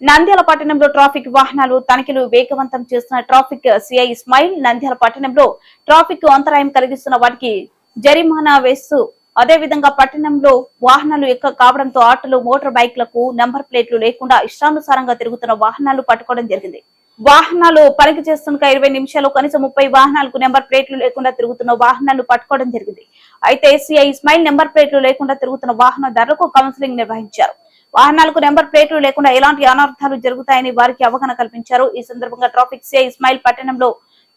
నంద్యాల పట్టణంలో ట్రాఫిక్ వాహనాలు తనిఖీలు వేగవంతం చేస్తున్న ట్రాఫిక్ సిఐ ఇస్మాయిల్ నంద్యాల పట్టణంలో ట్రాఫిక్ అంతరాయం కలిగిస్తున్న వాటికి జరిమానా వేస్తూ అదేవిధంగా పట్టణంలో వాహనాలు ఎక్కువ కావడంతో ఆటోలు మోటార్ బైక్లకు నంబర్ ప్లేట్లు లేకుండా ఇష్టానుసారంగా తిరుగుతున్న వాహనాలు పట్టుకోవడం జరిగింది. వాహనాలు పనికి చేస్తున్న ఇరవై నిమిషాలు కనీసం ముప్పై వాహనాలకు నెంబర్ ప్లేట్లు లేకుండా తిరుగుతున్న వాహనాలు పట్టుకోవడం జరిగింది. అయితే సిఐ ఇస్మాయిల్ నెంబర్ ప్లేట్లు లేకుండా తిరుగుతున్న వాహనదారులకు కౌన్సిలింగ్ నిర్వహించారు. వాహనాలకు నెంబర్ ప్లేట్లు లేకుండా ఎలాంటి అనర్థాలు జరుగుతాయని వారికి అవగాహన కల్పించారు. ఈ సందర్భంగా ట్రాఫిక్ సిఐ ఇస్మాయిల్ పట్టణంలో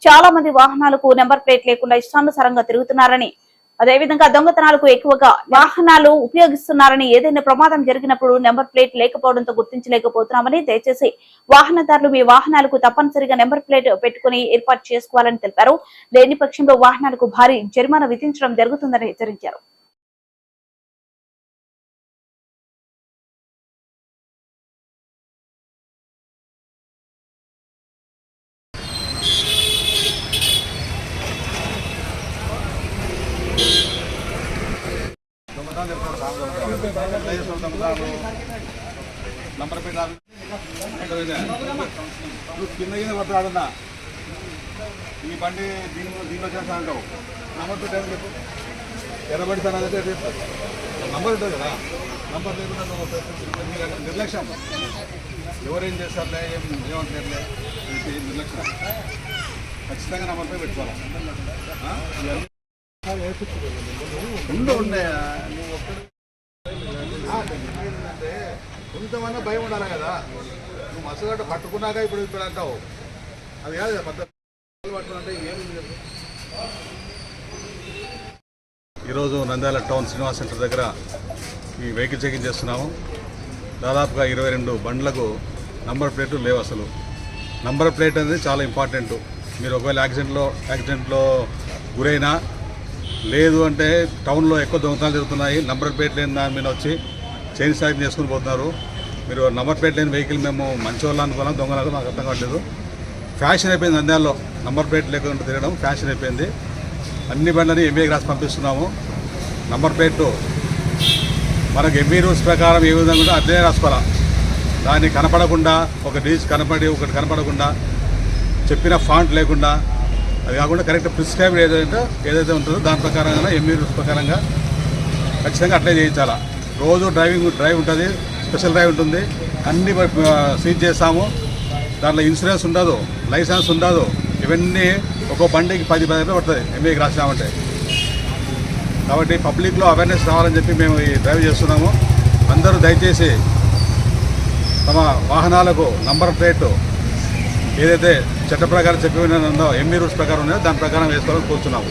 చాలా మంది వాహనాలకు నెంబర్ ప్లేట్ లేకుండా ఇష్టానుసారంగా తిరుగుతున్నారని అదేవిధంగా దొంగతనాలకు ఎక్కువగా వాహనాలు ఉపయోగిస్తున్నారని ఏదైనా ప్రమాదం జరిగినప్పుడు నెంబర్ ప్లేట్ లేకపోవడంతో గుర్తించలేకపోతున్నామని దయచేసి వాహనదారులు మీ వాహనాలకు తప్పనిసరిగా నెంబర్ ప్లేట్ పెట్టుకుని ఏర్పాటు చేసుకోవాలని తెలిపారు. లేని పక్షంలో వాహనాలకు భారీ జరిమానా విధించడం జరుగుతుందని హెచ్చరించారు. నంబర్ ప్లేట్ నువ్వు కింద కింద పడుతున్నాడన్నా ఈ బండి దీని దీనిలో చేస్తా అంటావు. నంబర్ ప్లేట్ ఏమని చెప్పు ఎర్రబడి సార్ అదే చెప్తారు నంబర్ ఉంటుంది కదా. నంబర్ లేకుండా నిర్లక్ష్యం. ఎవరేం చేస్తారులే ఏం ఏమంటారులే నిర్లక్ష్యం. ఖచ్చితంగా నంబర్ ప్లేట్ పెట్టుకోవాలి? ఆ? ఉండే నువ్వు ఒక్కడే కొంతమన్నా భయం ఉండాలి కదా. నువ్వు మసగడ్డ పట్టుకున్నాక ఇప్పుడు ఇప్పుడు అంటావు. అది కాదు కదా పద్ధతి. పట్టుకుంటే ఏమి ఈరోజు నంద్యాల టౌన్ శ్రీనివాస్ సెంటర్ దగ్గర ఈ వెహికల్ చెకింగ్ చేస్తున్నాము. దాదాపుగా ఇరవై రెండు బండ్లకు నంబర్ ప్లేట్లు లేవు అసలు. నంబర్ ప్లేట్ అనేది చాలా ఇంపార్టెంట్. మీరు ఒకవేళ యాక్సిడెంట్లో యాక్సిడెంట్లో గురైనా లేదు అంటే టౌన్లో ఎక్కువ దొంగతనాలు జరుగుతున్నాయి. నంబర్ ప్లేట్ లేని దాని మీద వచ్చి చైన్ స్టాకింగ్ చేసుకుని పోతున్నారు. మీరు నంబర్ ప్లేట్ లేని వెహికల్ మేము మంచి వాళ్ళు అనుకున్నాం దొంగలకు నాకు అర్థం కావట్లేదు. ఫ్యాషన్ అయిపోయింది నంద్యాలలో. నంబర్ ప్లేట్ లేకుండా తిరగడం ఫ్యాషన్ అయిపోయింది. అన్ని బండ్లని ఎంబీ రాసి పంపిస్తున్నాము. నంబర్ ప్లేట్ మనకు ఎంబీ రూల్స్ ప్రకారం ఏ విధంగా ఉంటే అదే రాసుకోవాలా. దాన్ని కనపడకుండా ఒక డీజ్ కనపడి ఒకటి కనపడకుండా చెప్పిన ఫాంట్ లేకుండా అది కాకుండా కరెక్ట్ ప్రిస్క్రైబ్ ఏదైతే ఏదైతే ఉంటుందో దాని ప్రకారంగా ఎంబీ రూల్స్ ప్రకారంగా ఖచ్చితంగా అట్లే చేయించాలా. రోజు డ్రైవింగ్ డ్రైవ్ ఉంటుంది స్పెషల్ డ్రైవ్ ఉంటుంది. అన్ని సీజ్ చేస్తాము. దాంట్లో ఇన్సూరెన్స్ ఉండదు లైసెన్స్ ఉండదు. ఇవన్నీ ఒక్కో బండికి పది పది రూపాయలు పడుతుంది ఎంబీకి రాసినామంటే. కాబట్టి పబ్లిక్లో అవేర్నెస్ రావాలని చెప్పి మేము ఈ డ్రైవ్ చేస్తున్నాము. అందరూ దయచేసి తమ వాహనాలకు నంబర్ ప్లేట్ ఏదైతే చట్ట ప్రకారం చెప్పి ఉందో ఎంబీ రూల్స్ ప్రకారం ఉన్నాయో దాని ప్రకారం వేసుకోవాలని కోరుతున్నాము.